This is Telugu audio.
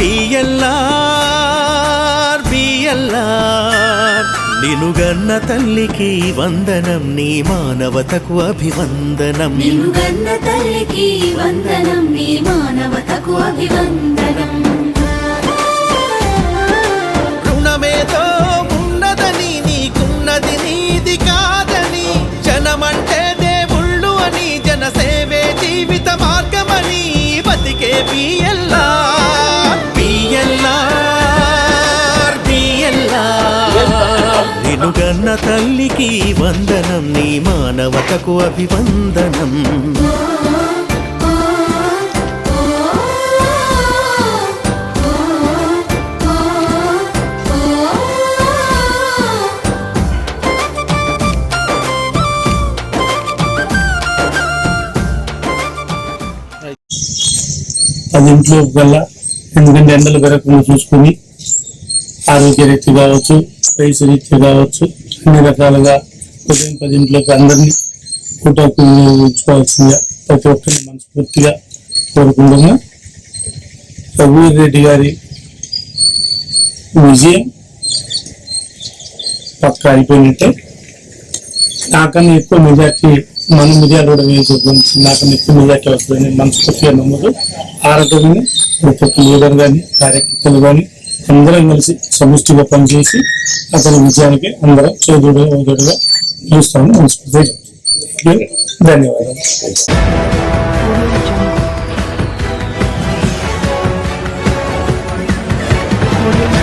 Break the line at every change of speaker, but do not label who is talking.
బిఎల్ఆర్ బిఎల్ఆర్ నినుగన్న తల్లికి వందనం నీ మానవతకు అభివందనం.
నిన్నుగన్న తల్లికి వందనం నీ మానవతకు అభివందనం.
బిఎల్ఆర్ తల్లికి వందనం నీ మానవతకు అభివందనం.
అది ఇంట్లో కల్లా ఎందుకంటే ఎండలు పెరగకుండా చూసుకుని ఆరోగ్య రీతి కావచ్చు వయసు రీత్యా కావచ్చు అన్ని రకాలుగా ఉదయం పది ఇంట్లోకి అందరినీ కూటకు ఉంచుకోవాల్సిందిగా ప్రతి ఒక్కరిని మనస్ఫూర్తిగా కోరుకుంటున్నా. రఘువీర్ రెడ్డి గారి విజయం పక్క అయిపోయినట్టే. నాకన్నా ఎక్కువ మెజార్టీ మన మిర్యాల కూడా వేయకపోతే నాకన్నా ఎక్కువ మెజార్టీ వస్తుందని మనస్ఫూర్తిగా నమ్ముతూ ఆ రకమైన ప్రతి ఒక్క లీడర్ కానీ కార్యకర్తలు కానీ అందరం కలిసి సమిష్టిగా పనిచేసి అతని విజయానికి అందరం చేదుడుగా ఓదుడుగా చూస్తామని మనస్ఫూర్తిగా చెప్తున్నాను. ధన్యవాదాలు
Audio